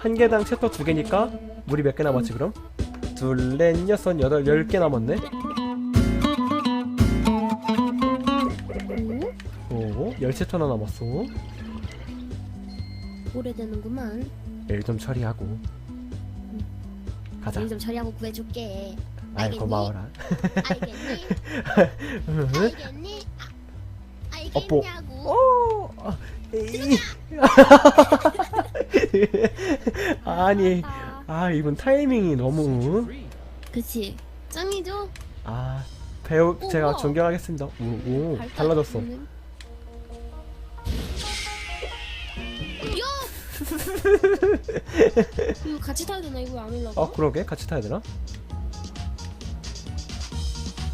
한 개당 챕터 두 개니까 물이 몇 개 남았지 그럼? 둘, 넷, 여섯, 여덟, 열 개 남았네. 오? 오, 열 챕터나 남았어. 오래되는구만. 일 좀 처리하고. 가자. 일좀 처리하고 구해줄게. 아이? 고마워라. 알겠니? 알겠니? 아, 어, 뭐. 알겠냐고. 오! 아. 아니, 아, 아 이분 타이밍이 너무. 그치. 짱이죠? 아 배우 오, 제가 우와. 존경하겠습니다. 오, 오 달라졌어. 이거 같이 타야 되나? 이거 안 올라가? 어 그러게 같이 타야 되나?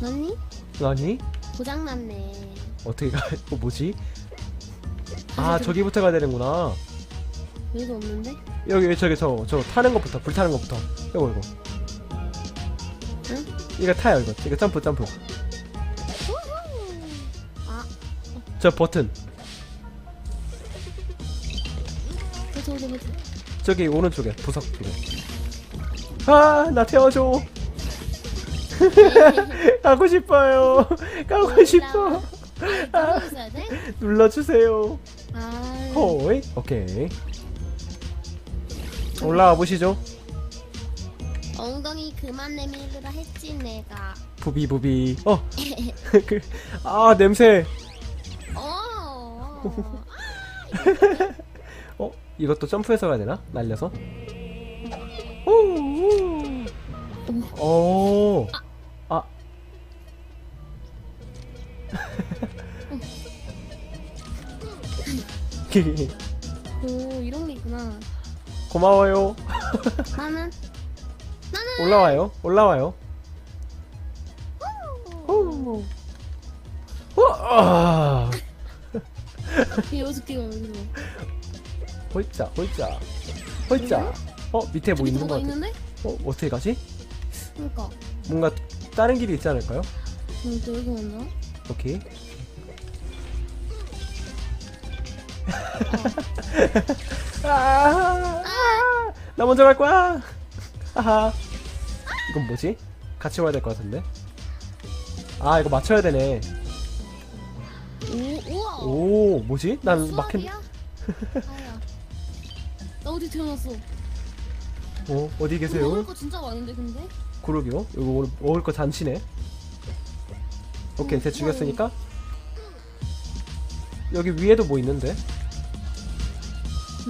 아니? 아니 고장 났네. 어떻게 가? 어 뭐지? 아 저기부터 가야 되는구나. 여기도 없는데? 여기 저기 저 저 타는 것부터 불 타는 것부터. 이거 이거. 응? 이거 타요 이거. 이거 점프 점프. 아, 저 버튼. 그쵸, 그쵸, 그쵸. 저기 오른쪽에 부석 쪽에. 아나 태워줘. 가고 싶어요. 가고 싶어. 아, 있어야 돼? 눌러주세요. 아, 호이 오케이. 올라와 보시죠. 엉덩이 그만 내밀으라 했지 내가. 부비 부비. 어. 그, 아 냄새. 어. 어 이것도 점프해서 가야 되나? 날려서. 오. 오. 아. 오, 이런 게 있구나. 고마워요. 나는 나는 올라와요. 올라와요. 오. 아. 여기서 뛰어 여기서. 호이자 호이자 호이자. 어 밑에 뭐 있는 거 같아. 있는데? 어 어떻게 가지? 그러니까. 뭔가 다른 길이 있지 않을까요? 음, 또 여기 온다. 오케이. 아, 나 먼저 갈 거야. 아하. 이건 뭐지? 같이 와야 될 것 같은데. 아 이거 맞춰야 되네. 오, 우와. 오 뭐지? 난. 수학이야? 아야. 나 어디 태어났어? 어 어디 먹을 계세요? 거 진짜 많은데 근데? 그러게요. 이거 오늘 먹을 거 잔치네. 오케이 제 죽였으니까. 여기 위에도 뭐 있는데?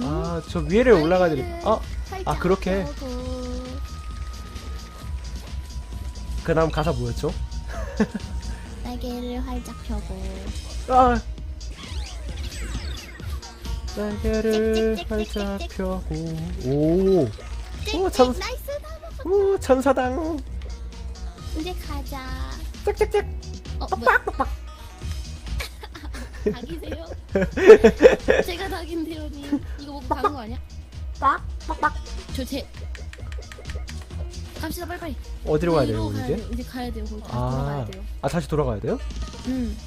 아 저 위에를 올라가야 돼. 아 살짝 그렇게. 그 다음 가사 뭐였죠? 날개를 활짝 펴고. 아 날개를 찍 찍찍찍찍찍. 활짝 펴고 오, 오, 참- 찍찍 나이스. 오 천사당 이제 가자. 짝짝짝 어, 뭐야? 닭이세요? 제가 닭인데요, 님. 이거 먹고 가는 거 아니야? 빡빡빡. 저 제. 갑시다, 빨리빨리. 어디로 가야 돼요 우리 가야 이제? 이제 가야 돼요. 거기 다시 아. 돌아가야 돼요. 아 다시 돌아가야 돼요? 음.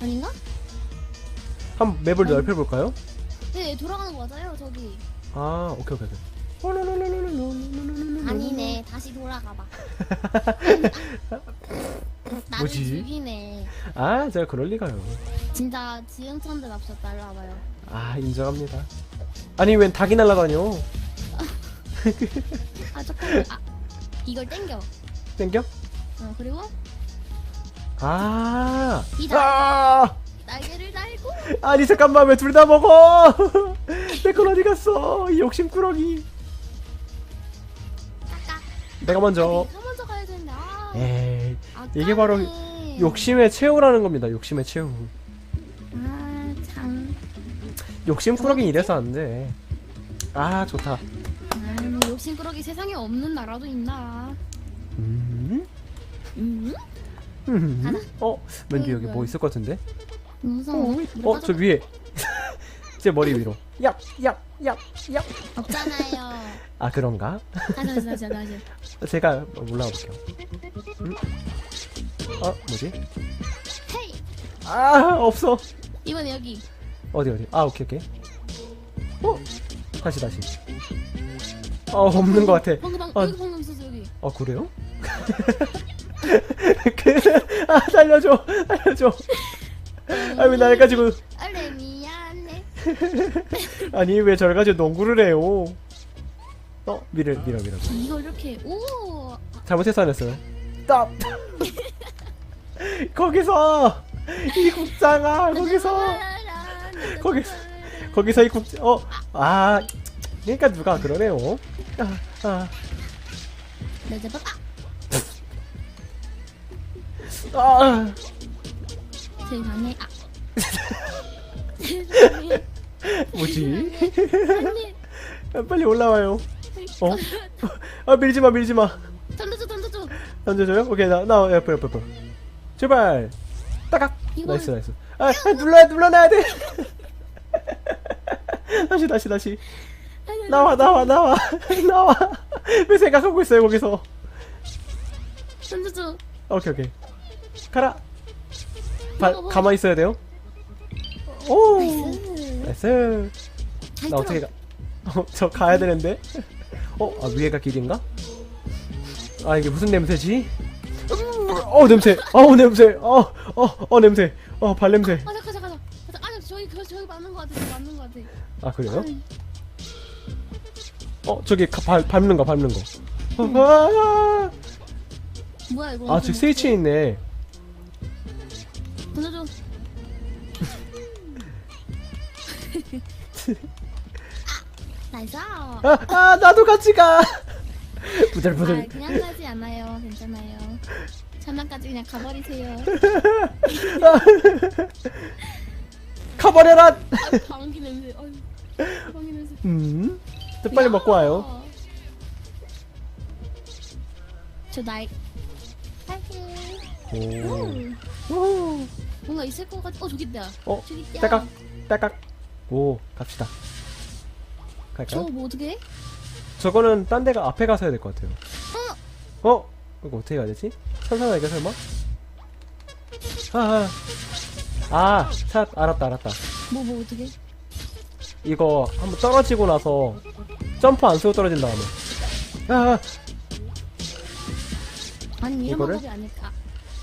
아닌가? 한 맵을 아니. 넓혀볼까요? 네, 돌아가는 거 맞아요, 저기. 아 오케이 오케이 오케이 아니네, 다시 돌아가 봐. 나를 뭐지? 죽이네. 아 제가 그럴 리가요 진짜 앞섰다, 일로 와봐요. 아 인정합니다 아니 웬 닭이 날아다녀 아, 조금, 아, 이걸 땡겨. 땡겨? 어, 그리고 아 이 닭, 아! 날개를 달고. 아니 잠깐만 왜 둘 다 먹어 내 건 어디 갔어 이 욕심꾸러기 까까. 내가 먼저 내가 먼저 가야 되는데, 아. 에이 아까네. 이게 바로 욕심의 최후라는 겁니다 욕심의 최후 아, 참. 욕심 꾸러기 이래서 안 돼 아 좋다 아, 뭐 욕심 꾸러기 세상에 없는 나라도 있나. 음? 음? 음? 어? 왠지 여기. 뭐 있을 것 같은데? 무서워. 어? 저 위에 제 머리 위로 얍! 얍! 얍! 얍! 없잖아요. 아 그런가? 다시, 다시, 다시, 다시. 제가 올라가 볼게요 음? 어? 뭐지? 아 없어 이번에 여기. 어디 어디 아 오케이 오케이 어? 다시 다시. 어 없는 것 같아. 방금 방 아. 여기 방금 있었어 여기. 어 그래요? 그, 아 살려줘 살려줘. 아왜날 가지고 알레 미안해. 아니 왜절 가지고 농구를 해요? 어 밀어 밀어 밀어. 이거 이렇게 오. 잘못해서 안 했어요. stop. 거기서 이 국장아 거기서 거기서 거기서 이 국장 어아 그러니까 누가 그러네요. 아, 아. 아, 아. 세상에. 아. 세상에. 뭐지? 빨리 올라와요. 어? 아 밀지 마 밀지 마. 던져줘 던져줘. 던져줘요? 오케이 나나 옆에 옆에 옆에. 제발. 따각. 이거 나이스 나이스. 아, 아 눌러야 눌러놔야 돼. 다시 다시 다시. 나와 나와 나와 나와. 왜 생각하고 있어요 거기서? 던져줘. 오케이 오케이. 가라. 바, 먹어, 먹어. 가만히 있어야 돼요. 오. 나이스. 나. 어떻게 가? 어, 저 가야 되는데. 어, 아, 위에가 길인가? 아 이게 무슨 냄새지? 음, 어 냄새. 어 냄새. 어, 어, 어 냄새. 어 발 냄새. 가자 가자 가자. 가자. 아니 저기 저 저기 맞는 거 같아. 저기 맞는 거 같아. 아 그래요? 아이, 어 저기 가, 발 밟는 거 밟는 거. 어, 아, 뭐야 이거? 아 저기 스위치 있네. 던져줘. 나이스. 아, 아, 아 나도 같이 가. 부들부들. 그냥 가지 않아요. 괜찮아요. 천막까지 그냥 가버리세요. 가버려라. 아, 방귀 냄새. 아유, 방귀 냄새. 음. 또 빨리 먹고 와요. 저날 할게. 오. 오. 뭔가 있을 것 같아. 어 저기 있다. 어, 저기 있다. 딸깍, 딸깍. 오, 갑시다. 갈까요? 저거 뭐 어떻게? 해? 저거는 딴 데가 앞에 가서 해야 될 것 같아요. 어? 이거 어떻게 가야 되지? 천상하게 설마? 아, 아, 아, 찾, 알았다, 알았다. 뭐 뭐 어떻게? 해? 이거 한번 떨어지고 나서 점프 안 쓰고 떨어진 다음에. 아, 아니 이런? 방법이 아닐까?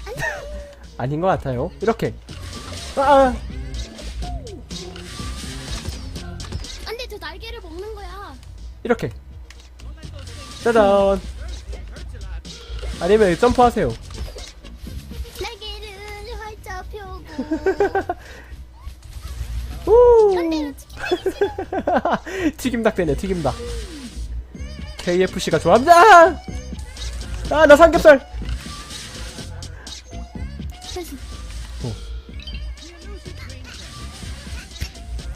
아닌 것 같아요. 이렇게. 아, 안 돼 저 날개를 먹는 거야. 이렇게. 짜잔. 아니면 점프하세요. 날개를 활짝 펴고. 오! 안돼 튀김닭 되네 튀김닭 KFC가 좋아합니다 아 나 삼겹살. 어.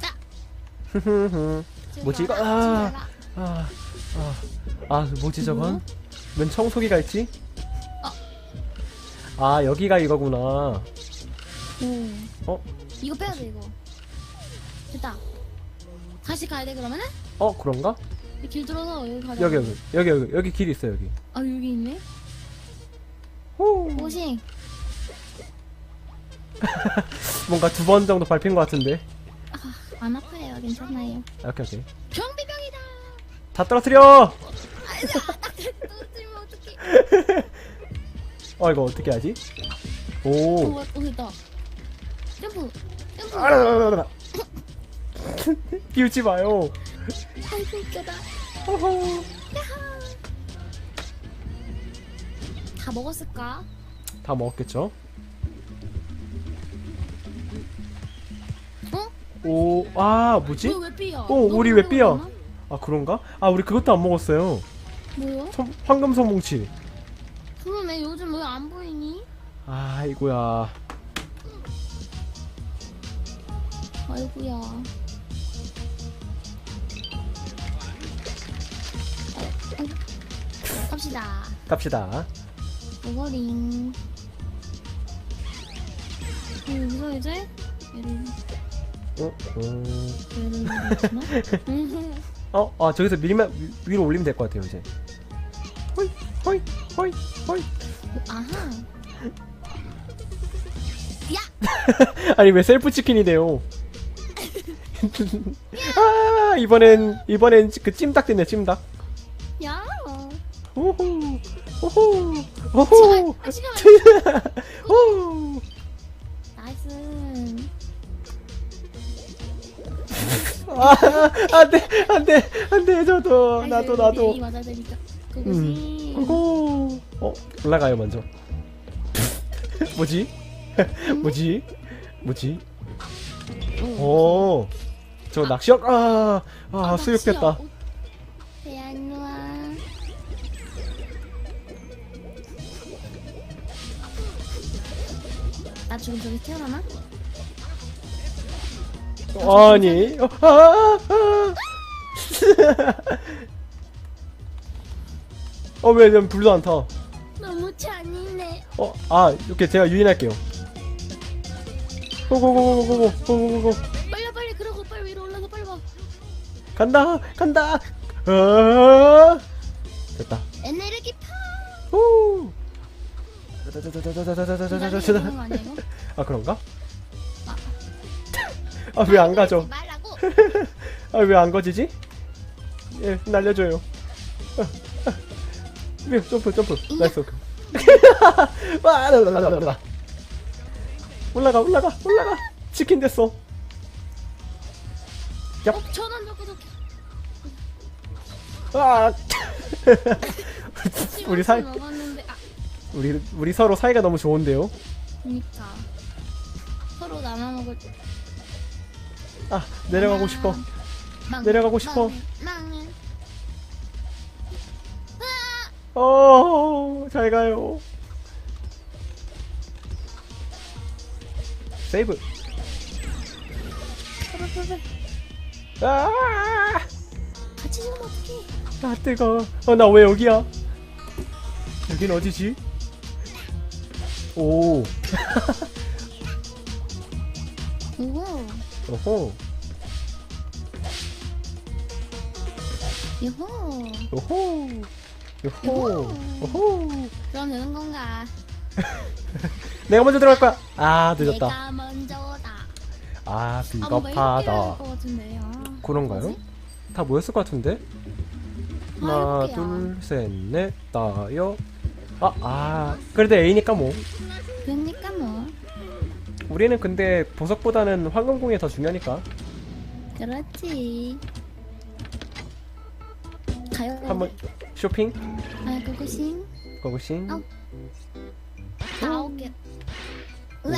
자. 뭐지, 이거? 아. 아, 아, 아 뭐지 저건? 웬 청소기가 있지? 아 여기가 이거구나 오. 어? 이거 빼야 돼 이거. 됐다. 다시 가야 돼 그러면은? 어 그런가? 이길 들어서 여기 가자. 여기 여기 여기 여기 여기 길 있어 여기 아 여기 있네. 호. 오싱. 뭔가 두 번 정도 밟힌 것 같은데 안 아파요. 괜찮아요. 아, 오케이 오케이 경비병이다. 다 떨어뜨려 또 들면 어떡해. 어 이거 어떻게 하지? 오, 오오 됐다. 점프. 점프. 아라라라라 비웃지 마요 아이고 웃겨다. 호호. 다 먹었을까? 다 먹었겠죠? 어? 오, 아, 뭐지? 너왜 삐야? 오, 너무 우리 왜? 먹었나? 아, 그런가? 아, 우리 그것도 안 먹었어요. 뭐요? 청- 황금 성뭉치. 그러네 요즘 왜 안 보이니? 아이고야. 아이고야. 아이고. 갑시다. 갑시다. 오거링. 여기서 이제 얘를 어, 어, 얘를? 어, 아, 저기서 밀면, 위- 위로 올리면 될 것 같아요, 이제. 호이, 호이, 호이, 호이. 아하. 아니, 왜 셀프 치킨이 돼요? 아 이번엔 이번엔 그 찜닭 됐네 찜닭 야. 오호 오호 오호 아, 시간 오 나이스. 아, 안돼 안돼 안돼 저도 나도 나도 이 맞아야 되니까. 음. 고고 어 올라가요 먼저 뭐지 뭐지 뭐지 어. 오저 낚시역 아아 아, 수육됐다. 어, 배야 일로 와. 나 지금 저기 태어나나? 아니 어, 아, 아. 어왜 난 불도 안 타? 어, 너무 잔인해. 아 이렇게 제가 유인할게요. 고고고고고고 고고고고 빨리 빨리 그러고 빨리 위로 올라서 빨리 와. 간다 간다. 어 됐다. 에너지 파. 후. 기다리는 거 아니야 이거? 아 그런가? 아 왜 안 가죠? 말라고. 아 왜 안 거지지? 예 날려줘요. 아, 아. 예, 점프 점프 나이스. 와, 라라라라라. 올라가 올라가 올라가 치킨 됐어. 어 전원 적고 적게. 아. 우리 사이 먹었는데 아 우리 우리 서로 사이가 너무 좋은데요. 그니까 서로 나눠 먹을 때. 아 내려가고 싶어. 망, 내려가고 싶어. 어, 잘 가요. 세이브. 아, 같이 죽으면 어떡해. 아 뜨거. 어, 나 왜 여기야? 여긴 어디지? 오, 오호. 오호, 요호. 오호, 오호, 오호. 그럼 되는 건가? 내가 먼저 들어갈 거야. 아, 늦었다. 내가 먼저다. 아, 아, 뭔가 이렇게 해야 비겁하다. 될것 같은데. 아, 그런가요? 뭐지? 다 모였을 것 같은데? 아, 하나, 해볼게요. 둘, 셋, 넷, 다여. 아, 아, 그래도 A니까 뭐. 그러니까 뭐. 우리는 근데 보석보다는 황금공이 더 중요하니까. 그렇지. 가요. 한번 쇼핑, 아, 그것이 고고싱. 어. 아홉 개.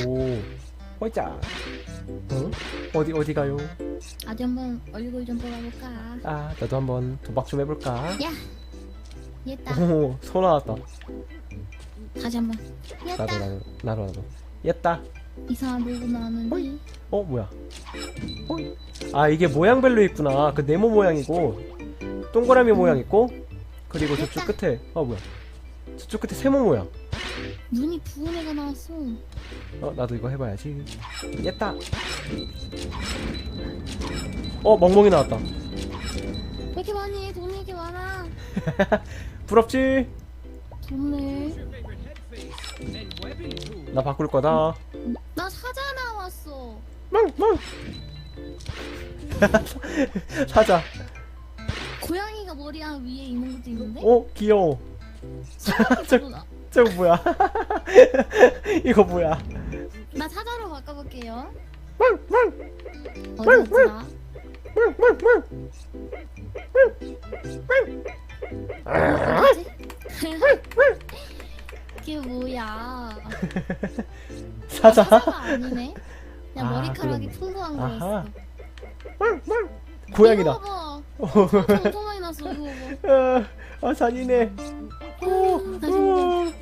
오, 호이자. 어? 어디 어디 가요? 어디 한번 얼굴 좀 보아볼까? 아, 나도 한번 도박 좀 해볼까? 야, 얘다. 오, 소 나왔다. 다시 한번. 얘다. 나도 나도 나도 나도. 옛다. 이상한 물고 나왔는데. 어 뭐야? 호이. 아 이게 모양별로 있구나. 그 네모 모양이고 동그라미 모양 있고 그리고 저쪽 끝에 어 뭐야? 저쪽 끝에 세모 모양. 눈이 부은 애가 나왔어. 어 나도 이거 해봐야지. 옛다. 어 멍멍이 나왔다. 왜 이렇게 많이 해? 돈이 이렇게 많아. 부럽지? 돈을. 나 바꿀 거다. 나 사자 나왔어. 멍멍. 사자. 고양이가 머리 한 위에 있는 것도 있는데? 어 귀여워. 나, 저거 뭐야? 이거 뭐야? 나 사자로 바꿔볼게요. 멍멍멍. 어디지? 이게 뭐야? 사자. 사자가 아니네. 그냥 아, 머리카락이. 풍부한. 거였어. 고양이다. 이거 봐봐. 어, 엄청 많이 났어. 이거 봐봐. 아 잔인해. 음, 다시 한번.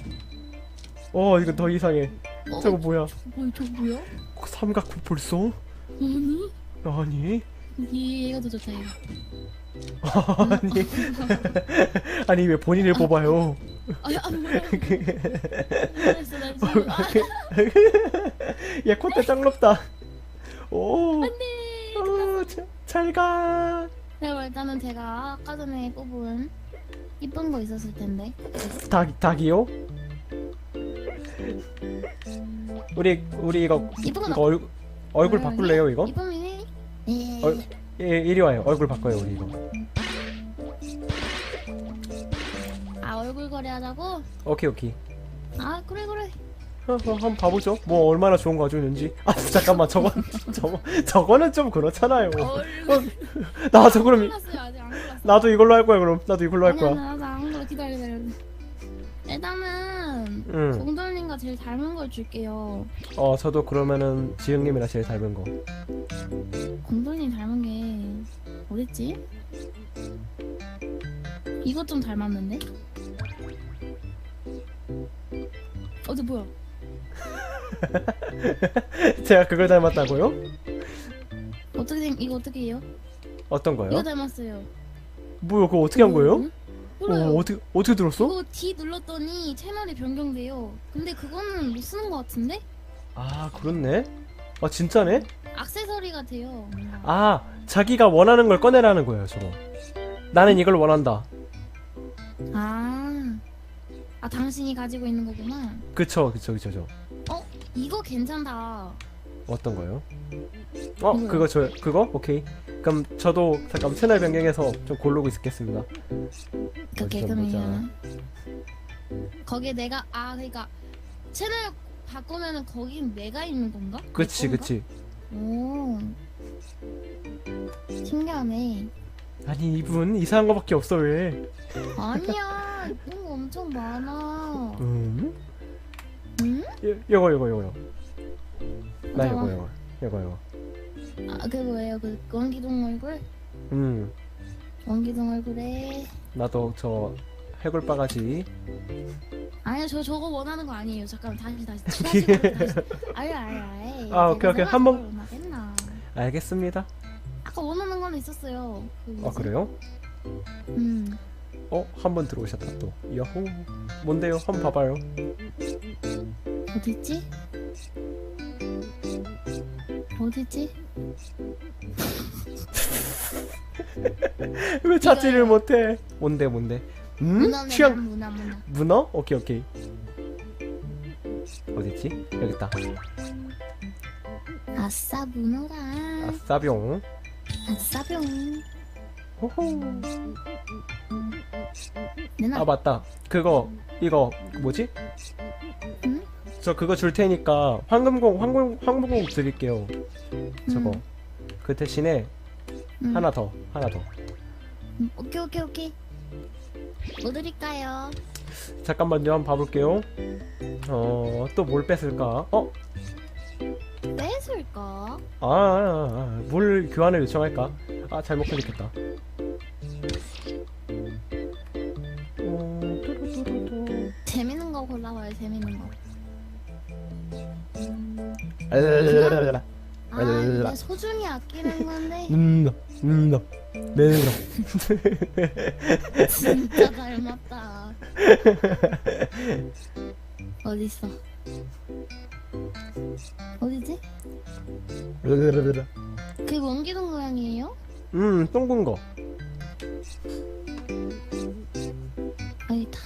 어 이거 더 이상해. 어, 저거 뭐야? 뭐, 저 뭐야? 아니? 아니 이 얘가 더 좋다 얘가. 아니 아니 왜 본인을 뽑아요? 아야 안 뭐야? 잘했어 나 지금. 아, 얘 콧대 짱럽다. 오. 안돼. 어, 자, 잘 가. 그럼 네, 일단은 제가 아까 전에 뽑은 이쁜 거 있었을 텐데. 닭 닭이요? 우리 우리 이거 이거 얼, 얼굴 어, 바꿀래요 이거? 예. 어, 예, 이리 와요. 얼굴 바꿔요 우리 이거. 아 얼굴 거래하자고? 오케이 오케이. 아 그래 그래. 어, 어, 한번 봐보죠. 뭐 얼마나 좋은 거 가져오는지. 아 잠깐만 저건 저거 저거는 좀 그렇잖아요. 어, 나도 그럼 이- 골랐어요 아직 안 골랐어. 나도 이걸로 할 거야 그럼. 나도 이걸로 할 아니야 거야. 나도 안 골라 기다려 기다려. 일단은 응. 공돌님과 제일 닮은 걸 줄게요. 어 저도 그러면은 지영님이랑 제일 닮은 거. 공돌님 닮은 게 어딨지? 이것 좀 닮았는데? 어디 뭐야? 제가 그걸 닮았다고요? 어떻게 생 이거 어떻게 해요? 어떤 이거 거요? 닮았어요. 뭐야 그거 어떻게 한 거예요? 응? 몰라요. 어, 어떻게 어떻게 들었어? 이거 D 눌렀더니 채널이 변경돼요. 근데 그거는 못 쓰는 것 같은데? 아 그렇네. 아 진짜네? 액세서리 같아요. 뭔가. 아 자기가 원하는 걸 꺼내라는 거예요 저거. 나는 이걸 원한다. 아, 아 당신이 가지고 있는 거구나. 그쵸 그쵸 그쵸 저. 이거 괜찮다. 어떤 거요? 어 이거요. 그거 저 그거 오케이. 그럼 저도 잠깐 채널 변경해서 좀 고르고 있겠습니다. 그게 보자. 그러면 거기에 내가 아 그러니까 채널 바꾸면은 거긴 내가 있는 건가? 내 그치 건가? 그치. 오, 신기하네. 아니 이분 이상한 거밖에 없어 왜? 아니야, 거 엄청 많아. 음? 응? 요, 요거 요거 요거. 나 잠깐만. 요거 요거 요거 요거. 아, 그 뭐예요? 그 원기둥 얼굴? 음 원기둥 얼굴에 나도 저 해골 바가지. 아니요 저 저거 원하는 거 아니에요 잠깐 다시 다시 다시 다시 아유 아유 아유 아, 오케이, 오케이. 한 번- 원하겠나 알겠습니다. 아까 원하는 거는 있었어요 그 아 뭐지? 그래요? 음 어 한 번 들어오셨다 또. 여호. 뭔데요? 한번 봐봐요. 어딨지? 어딨지? 왜 찾지를 못해? 뭔데 뭔데? 음? 문어네 취향 문어 문어 문어? 오케이 오케이. 어딨지? 여기 있다. 아싸 문어라 아싸병. 아싸병 호호. 아 맞다. 그거 이거 뭐지? 응? 저 그거 줄 테니까 황금공 황금 황금공 드릴게요. 저거. 음, 그 대신에 음. 하나 더 하나 더. 음, 오케이 오케이 오케이 뭐 드릴까요? 잠깐만요 한번 봐볼게요. 어또 뭘 뺐을까? 어? 뺏을까? 아, 아, 아, 물 교환을 요청할까? 아 잘못 클릭했다. 아, 소중히 아끼는 건데 네, 네. 진짜 닮았다. 어딨어? 어디지? 랄랄랄랄라. 그게 원기둥 고양이에요? 음, 똥군 거. 여기다.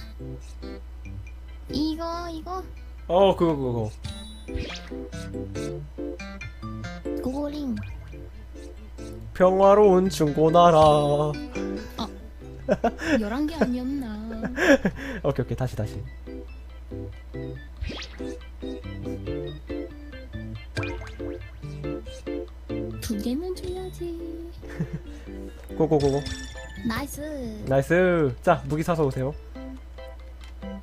이거 이거 어, 그거 그거. 평화로운 중고나라. 열한 개 아니었나? 오케이, 오케이, 다시 다시. 두 개는 줘야지. 고고고고. 나이스. 나이스. 자, 무기 사서 오세요.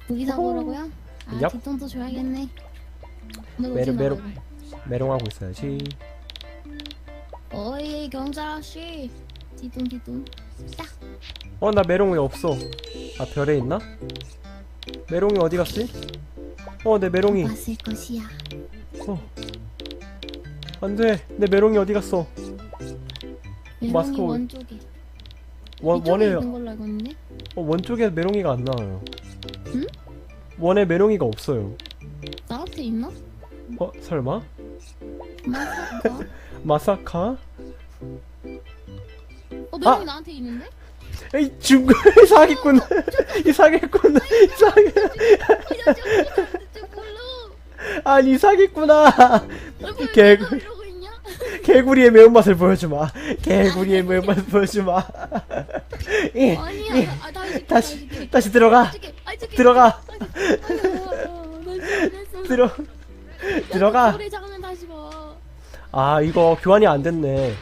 무기 사고라고요? 아 얍. 뒷돈도 줘야겠네. 메로- 얼굴. 메롱하고 있어야지. 어이 경찰 아씨. 뒷돈 뒷돈. 딱. 어, 나 메롱 왜 없어? 아, 별에 있나? 메롱이 어디 갔지? 어, 내 메롱이. 것이야. 어. 안 돼. 내 메롱이 어디 갔어? 메롱이 마스크 원 쪽에. 원, 이쪽에 원에, 있는 걸로 알고 있는데? 어, 원 쪽에 메롱이가 안 나와요. 응? 원에 메롱이가 없어요. 나한테 있나? 어, 설마? 마사카? 마사카? 어 메롱이 아! 나한테 있는데? 에이, 중국 사기꾼. 이 사기꾼. 이 사기. 이거 몰라. 아니, 이 사기꾼아. 얼굴 개- 내가 이러고 있냐? 개구리의 매운맛을 보여주마. 개구리의 매운맛을 보여주마. 이, 아니야. 이, 아, 다시 다시. 다시 들어가. 아. 아. 들어가. 아, 아, 아, 나 잘했어. 들어 야, 들어가. 아 이거 교환이 안 됐네.